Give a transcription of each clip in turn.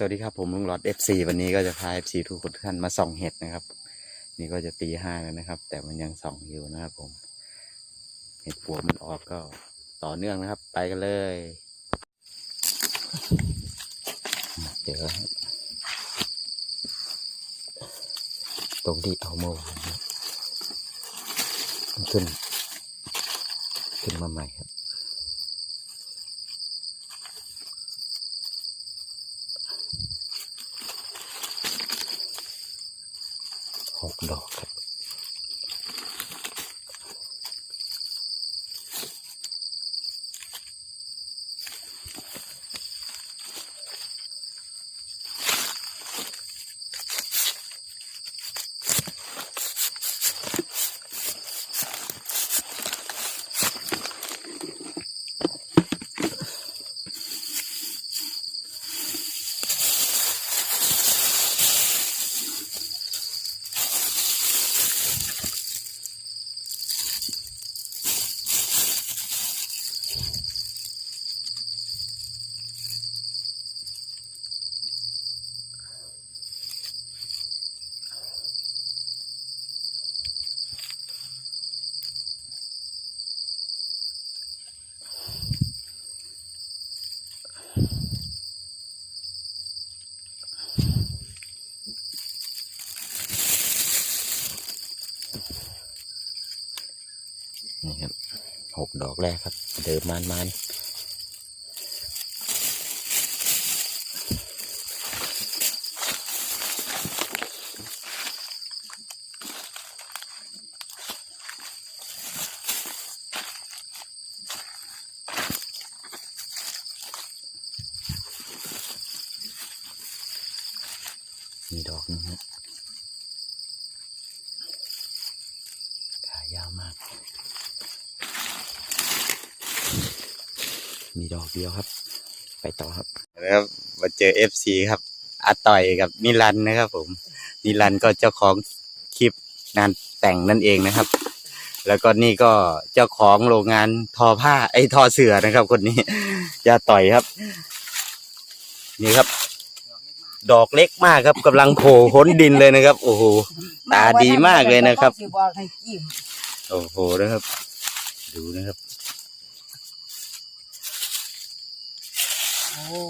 สวัสดีครับผมลุงหลอด FC วันนี้ก็จะพา FC ทุกคนท่านมาส่องเห็ดนะครับ นี่ก็จะตีห้าแล้วนะครับ แต่มันยังส่องอยู่นะครับผม เห็ดปวมันออกก็ต่อเนื่องนะครับ ไปกันเลยเดี๋ยวตรงที่เอาเมื่อวานขึ้น ขึ้นมาใหม่ครับ หกดอกครับ นี่ครับ หกดอกแรกครับ เดิมมานมานมีดอกนึงครับขายาวมาก มี ดอกเดียวครับ ไปต่อครับนะครับมาเจอเอฟซีครับอาต่อยกับนิรันดร์นะครับผม นิรันดร์ก็เจ้าของคลิปงานแต่งนั่นเองนะครับ แล้วก็นี่ก็เจ้าของโรงงานทอผ้าไอ้ทอเสือนะครับ คนนี้ยาต่อยครับ นี่ครับ ดอกเล็กมากครับกำลังโผล่พ้นดินเลยนะครับ โอ้โหตาดีมากเลยนะครับสิบอกให้จิ้มโอ้โหนะครับ ดูนะครับ อ้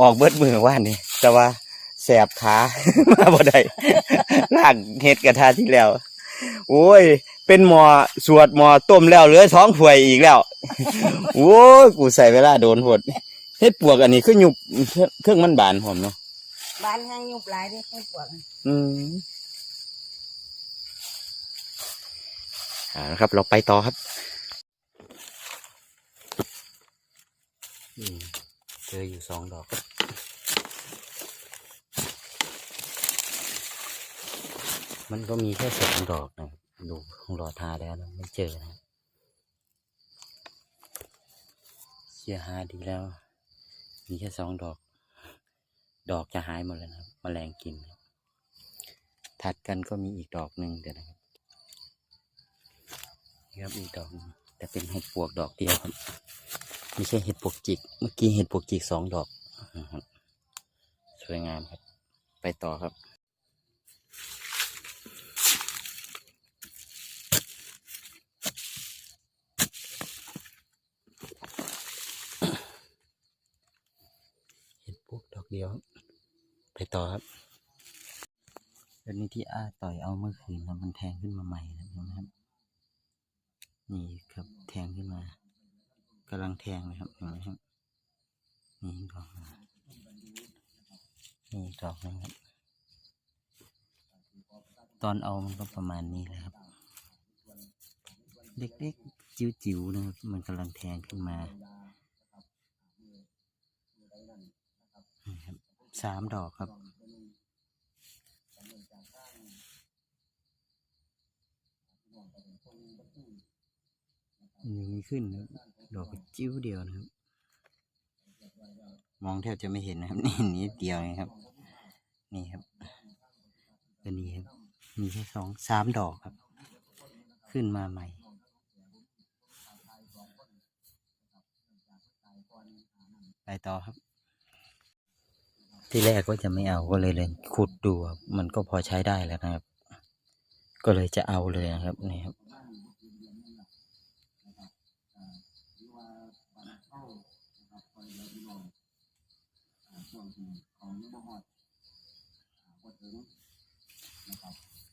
ออกเบิดมือว่านนี่แต่ว่าแสบขา มาบ่ได้ล่างเฮ็ดกระทาที่แล้ว โอ้ย เป็นหมอสวดหมอต้มแล้วเหลือท้องถ้วยอีกแล้ว โอ้ยกูใส่เวลาโดนหดเฮ็ดปวกอันนี้คือหยุบเครื่องมันบานผมเนาะบ้านแห้งยุบหลายเด้ให้ปวดอืมอ่านะครับ เราไปต่อครับอืม เจออยู่สองดอก มันก็มีแค่สองดอกนะดูของรอทาแล้วนะไม่เจอนะเชียหาดีแล้ว มีแค่สองดอก ดอกจะหายหมดเลยนะครับแมลงกิน ถัดกันก็มีอีกดอกหนึ่งเดี๋ยวนะครับนะครับอีกดอกแต่เป็นเห็ดปวกดอกเดียวครับ ไม่ใช่เห็ดปวกจิก เมื่อกี้เห็ดปวกจิกสองดอกสวยงามครับ ไปต่อครับ เห็ดปุ๊กดอกเดียว ไปต่อครับอันนี้ที่อาต่อยเอาเมื่อคืนครับมันแทงขึ้นมาใหม่นะครับ นี่ครับแทงขึ้นมา กำลังแทงเลยครับเห็นไหมครับนี่ดอกนี่ดอกนึงครับตอนเอามันก็ประมาณนี้แหละครับ เล็กๆจิ๋วๆนะครับมันกำลังแทงขึ้นมาสามดอกครับยังมีขึ้นนะ ดอกจิ้วเดียวนะครับ มองแทบจะไม่เห็นนะครับ นี่นิดเดียวเองครับ นี่ครับตัวนี้ครับ มีแค่สองสามดอกครับ ขึ้นมาใหม่ไปต่อครับ ที่แรกก็จะไม่เอาก็เลยเลยขุดดูครับมันก็พอใช้ได้แล้วนะครับ ก็เลยจะเอาเลยนะครับนี่ครับ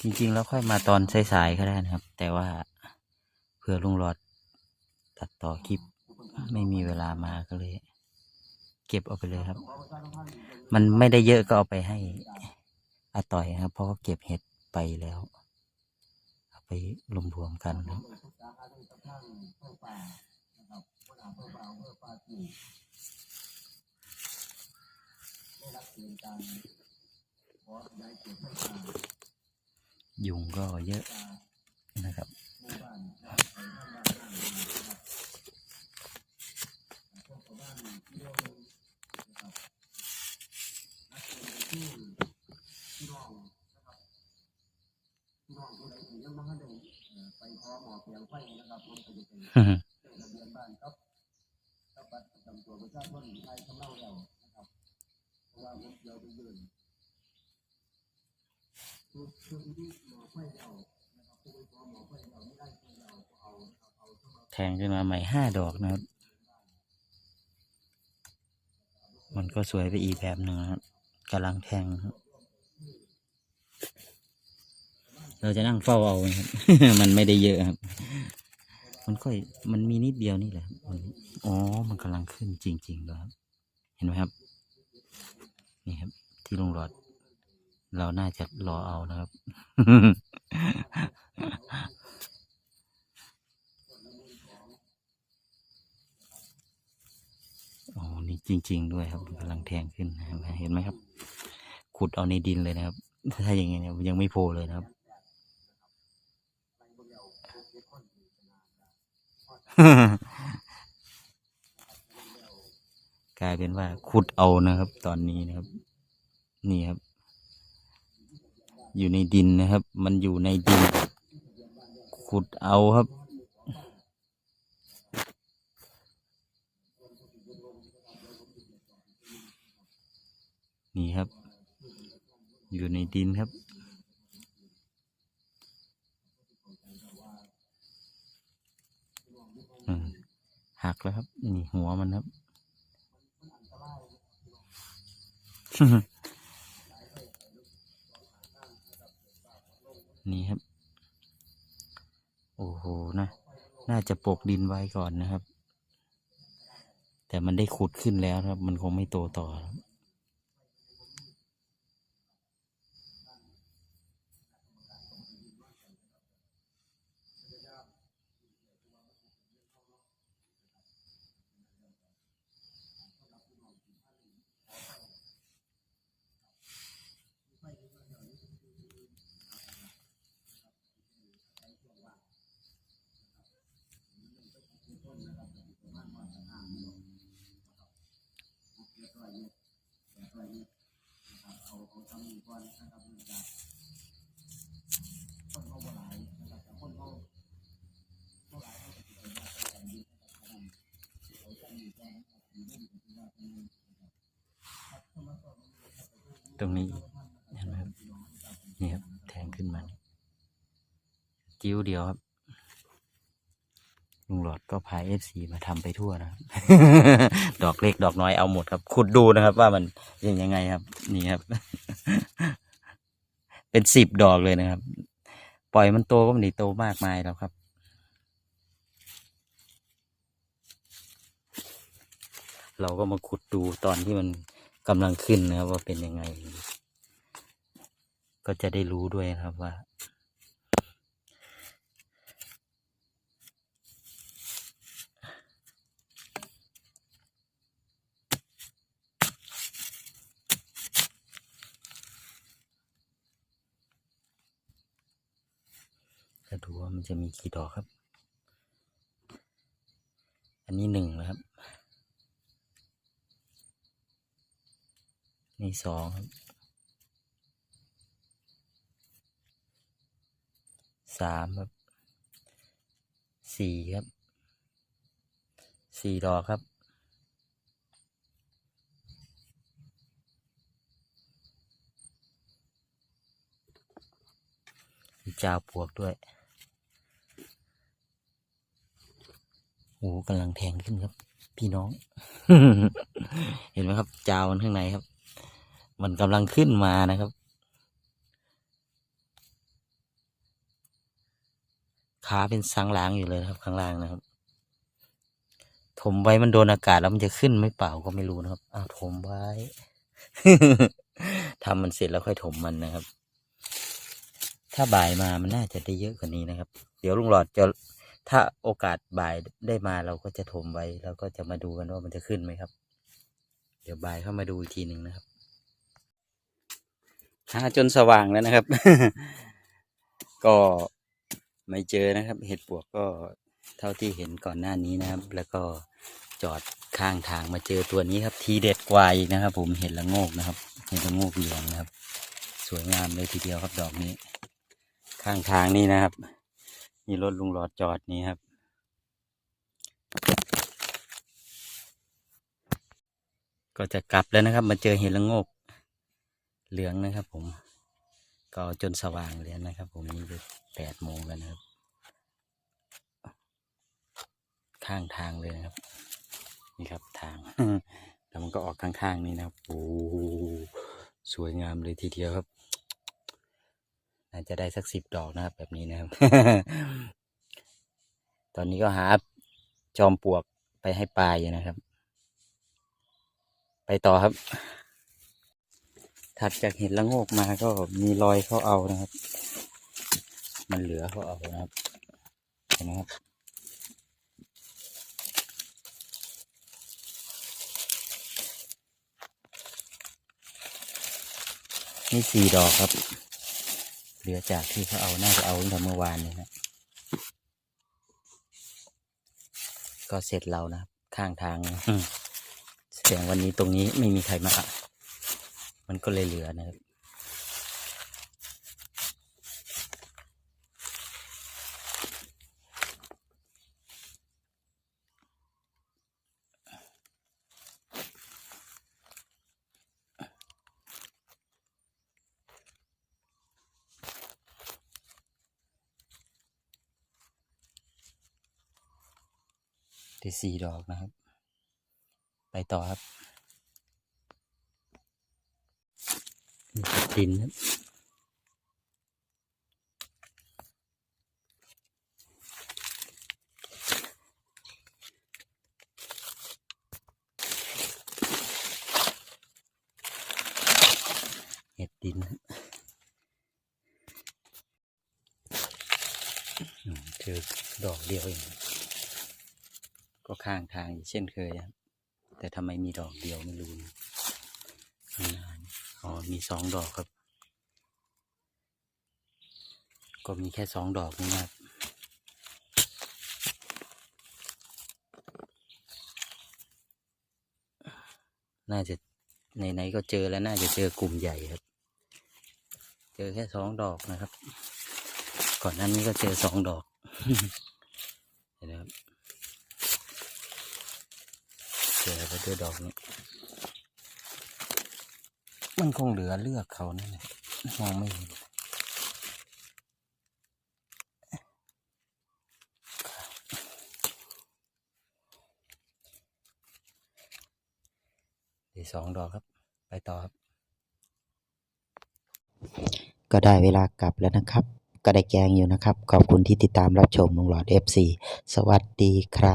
จริงๆ แล้วค่อยมาตอนสายๆก็ได้นะครับ แต่ว่าเผื่อลุงหลอดตัดต่อคลิปไม่มีเวลามาก็เลย เก็บเอาไปเลยครับ มันไม่ได้เยอะก็เอาไปให้อาต่อยครับ เพราะว่าเก็บเห็ดไปแล้ว เอาไปรวมๆกันครับ ทั้กระทั่งเพื่อป่านะครับเวลาเพื่อป่าเพื่อป่าจีไม่รับเกินการขอย้ายเกี่ยวกับป่ายุงก็เยอะนะครับ แทงขึ้นมาใหม่ห้าดอกนะครับ มันก็สวยไปอีกแบบหนึ่งนะครับกำลังแทงครับ เราจะนั่งเฝ้าเอานะครับ มันไม่ได้เยอะครับ มันก็มันมีนิดเดียวนี่แหละอ๋อ มันกำลังขึ้นจริงๆแล้วครับ เห็นไหมครับ นี่ครับ ที่ลงหลอด เราน่าจะรอเอานะครับ อ๋อ นี่จริง ๆ ด้วยครับกำลังแทงขึ้นนะครับเห็นไหมครับ ขุดเอาในดินเลยนะครับ ถ้าอย่างเงี้ยยังไม่โผล่เลยนะครับ กลายเป็นว่าขุดเอานะครับ ตอนนี้นะครับ นี่ครับ อยู่ในดินนะครับ มันอยู่ในดิน ขุดเอาครับนี่ครับ อยู่ในดินครับ อืม หักแล้วครับ นี่หัวมันครับ นี่ครับ โอ้โหนะน่าจะปกดินไว้ก่อนนะครับ แต่มันได้ขุดขึ้นแล้วครับ มันคงไม่โตต่อครับ ตรงนี้เห็นไหมครับนี่ครับแทงขึ้นมาจิ้วเดียวครับลุงหลอดก็พาเอฟซีมาทำไปทั่วนะครับ ดอกเล็กดอกน้อยเอาหมดครับ ขุดดูนะครับ ว่ามันเป็นยังไงครับ นี่ครับ เป็นสิบดอกเลยนะครับ ปล่อยมันโตก็ไม่ได้โตมากมายแล้วครับ เราก็มาขุดดูตอนที่มัน กำลังขึ้นนะครับว่าเป็นยังไง ก็จะได้รู้ด้วยนะครับว่า จะดูว่ามันจะมีกี่ดอกครับ อันนี้หนึ่งนะครับีสองครับสามครับสี่ครับสี่ดอกครับมีจาวปวกด้วยโอ้กำลังแทงขึ้นครับ พี่น้อง เห็นไหมครับ จาวมันข้างในครับ มันกำลังขึ้นมานะครับ ขาเป็นสังหลางอยู่เลยครับ ข้างล่างนะครับ ถมไว้มันโดนอากาศแล้วมันจะขึ้นไม่เปล่าก็ไม่รู้นะครับอ้าวถมไว้ ทำมันเสร็จแล้วค่อยถมมันนะครับ ถ้าบ่ายมามันน่าจะได้เยอะกว่านี้นะครับ เดี๋ยวลุงหลอดจะถ้าโอกาสบ่ายได้มาเราก็จะถมไว้ แล้วก็จะมาดูกันว่ามันจะขึ้นไหมครับ เดี๋ยวบ่ายเข้ามาดูอีกทีหนึ่งนะครับ หาจนสว่างแล้วนะครับ ก็ไม่เจอนะครับ เห็ดปวกก็เท่าที่เห็นก่อนหน้านี้นะครับ แล้วก็จอดข้างทางมาเจอตัวนี้ครับ ทีเด็ดกว่าอีกนะครับ ผมเห็ดละโงกนะครับ เห็ดละโงกเหลืองนะครับ สวยงามเลยทีเดียวครับดอกนี้ ข้างทางนี่นะครับ มีรถลุงหลอดจอดนี่ครับก็จะกลับแล้วนะครับ มาเจอเห็ดละโงก เหลืองนะครับผม ก็จนสว่างเลยนะครับผมนี่ก็แปดโมงแล้วนะครับ ข้างทางเลยนะครับ นี่ครับทาง แล้วมันก็ออกข้างๆนี่นะครับโอ้สวยงามเลยทีเดียวครับน่าจะได้สักสิบดอกนะครับ แบบนี้นะครับ ตอนนี้ก็หาจอมปลวกไปให้ปลายนะครับ ไปต่อครับ ถัดจากเห็ดละโงกมาก็มีรอยเขาเอานะครับ มันเหลือเขาเอานะครับเห็นไหมครับนี่สี่ดอกครับ เหลือจากที่เขาเอาน่าจะเอาตั้งแต่เมื่อวานนี้นะก็เสร็จเรานะครับข้างทางแสดงวันนี้ตรงนี้ไม่มีใครมาอา มันก็เลยเหลือนะครับ ได้สี่ดอกนะครับ ไปต่อครับ ดินครับเห็ดดินเจอดอกเดียวเองก็ข้างทางเช่นเคยครับแต่ทำไมมีดอกเดียวไม่รู้นะข้างหน้านี่อ๋อ มีสองดอกครับ ก็มีแค่สองดอกนี่นะครับน่าจะไหนๆก็เจอแล้วน่าจะเจอกลุ่มใหญ่ครับ เจอแค่สองดอกนะครับ ก่อนหน้านี้ก็เจอสองดอกเห็นไหมครับเจอไปด้วยดอกนี้ มันคงเหลือเลือกเขานั่นแหละมองไม่เห็นอีกสองดอกครับ ไปต่อครับ ก็ได้เวลากลับแล้วนะครับ ก็ได้แกงอยู่นะครับ ขอบคุณที่ติดตามรับชมลุงหลอด FC สวัสดีครับ